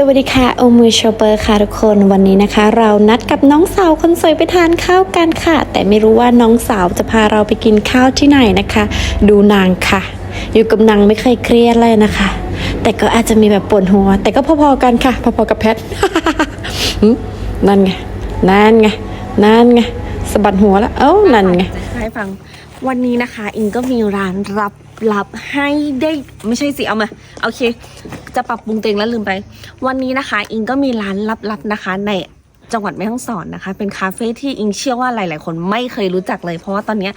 สวัสดีค่ะโอมือชอปเปอร์ค่ะทุกคนวันนี้นะคะ เรานัดกับน้องสาวคนสวยไปทานข้าวกันค่ะ แต่ไม่รู้ว่าน้องสาวจะพาเราไปกินข้าวที่ไหนนะคะ ดูนางค่ะ อยู่กับนางไม่เคยเครียดเลยนะคะ แต่ก็อาจจะมีแบบปวดหัว แต่ก็พอๆกันค่ะ พอๆกับแพทนั่นไงนั่นไงนั่นไงสะบัดหัวแล้วเอ้านั่นไงให้ฟัง วันนี้นะคะอิงก็มีร้านรับรับให้ได้ไม่ใช่สิเอามาโอเค จะปรับปรุงเต็งแล้วลืมไป วันนี้นะคะ อิงก็มีร้านลับๆนะคะในจังหวัดแม่ฮ่องสอนนะคะ เป็นคาเฟ่ที่อิงเชื่อว่าหลาย ๆ คนไม่เคยรู้จักเลย เพราะว่าตอนเนี้ย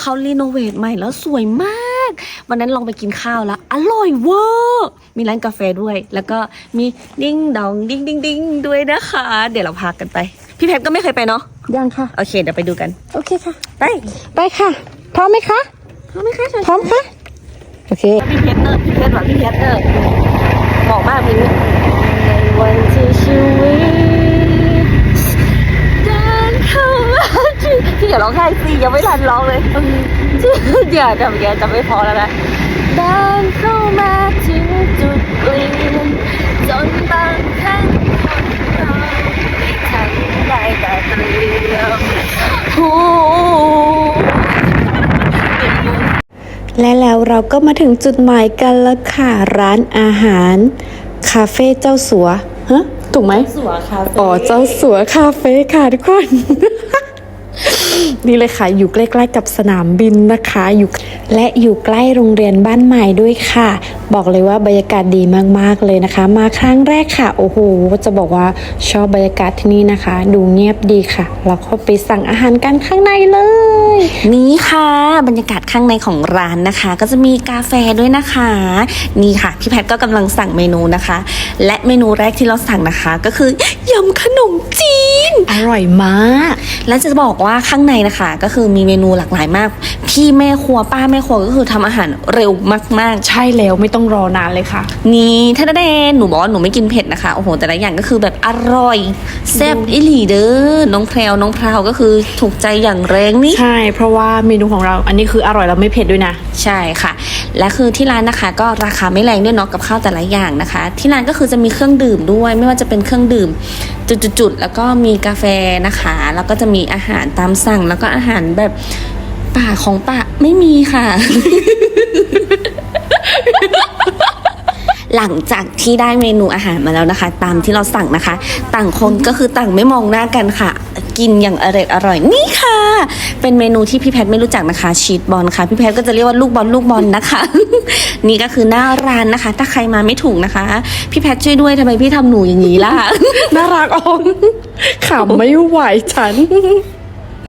เขารีโนเวทใหม่แล้วสวยมาก วันนั้นลองไปกินข้าวแล้ว อร่อยเวอร์มีร้านกาแฟด้วย แล้วก็มีดิ้งดองดิ้งดิ้งดิ้งด้วยนะคะ เดี๋ยวเราพากันไป พี่แพทก็ไม่เคยไปเนาะยังค่ะ โอเค เดี๋ยวไปดูกัน โอเคค่ะ ไป ไปค่ะ พร้อมไหมคะ พร้อมไหมคะพร้อมค่ะโอเคพี่เพชรเนอร์พี่เพชรหรอพี่เพชรเนอร์บอกมากเพลงนี้ในวันที่ชีวิตเดินเข้ามาที่พี่อย่าร้องไห้สิยังไม่ทันร้องเลยเดี๋ยวจำแกจะไม่พอแล้วนะเดินเข้ามาถึงจุดเปลี่ยนจนบางครั้งคนเราไม่ทันได้แต่เตรียมหูและแล้ว เราก็มาถึงจุดหมายกันแล้วค่ะ ร้านอาหาร คาเฟ่เจ้าสัวฮะถูกไหม สัวคาเฟ่อ๋อ เจ้าสัวคาเฟ่ค่ะทุกคน นี่เลยค่ะอยู่ใกล้ๆกับสนามบินนะคะอยู่และอยู่ใกล้โรงเรียนบ้านใหม่ด้วยค่ะ บอกเลยว่าบรรยากาศดีมากๆเลยนะคะ มาครั้งแรกค่ะ โอ้โหจะบอกว่าชอบบรรยากาศที่นี่นะคะ ดูเงียบดีค่ะเราก็ไปสั่งอาหารกันข้างในเลย นี่ค่ะบรรยากาศข้างในของร้านนะคะ ก็จะมีกาแฟด้วยนะคะ นี่ค่ะพี่แพทย์ก็กำลังสั่งเมนูนะคะ และเมนูแรกที่เราสั่งนะคะก็คือยำขนมจีน อร่อยมาก และจะบอกว่าข้างในนะคะก็คือมีเมนูหลากหลายมาก พี่แม่ครัวป้าแม่ครัวก็คือทำอาหารเร็วมากใช่แล้วไม่ต้องรอนานเลยค่ะๆนี่ท่านแดนหนูบอกว่าหนูไม่กินเผ็ดนะคะโอ้โหแต่ละอย่างก็คือแบบอร่อยแซ่บอิหลีเด้อน้องแพรวน้องพราวก็คือถูกใจอย่างแรงนี่ใช่ เพราะว่าเมนูของเราอันนี้คืออร่อยแล้วไม่เผ็ดด้วยนะ ใช่ค่ะ และคือที่ร้านนะคะ ก็ราคาไม่แรงด้วยเนาะกับข้าวแต่ละอย่างนะคะ ที่ร้านก็คือจะมีเครื่องดื่มด้วย ไม่ว่าจะเป็นเครื่องดื่มจุดๆๆแล้วก็มีกาแฟนะคะ แล้วก็จะมีอาหารตามสั่งแล้วก็อาหารแบบ ป่าของป่าไม่มีค่ะ หลังจากที่ได้เมนูอาหารมาแล้วนะคะ ตามที่เราสั่งนะคะ ต่างคนก็คือต่างไม่มองหน้ากันค่ะ กินอย่างอร่อยอร่อยนี่ค่ะ เป็นเมนูที่พี่แพทไม่รู้จักนะคะชีสบอลค่ะ พี่แพทก็จะเรียกว่าลูกบอลลูกบอลนะคะ นี่ก็คือหน้าร้านนะคะ ถ้าใครมาไม่ถูกนะคะ พี่แพทช่วยด้วยทำไมพี่ทำหนูอย่างนี้ล่ะน่ารักอองขำไม่ไหวฉัน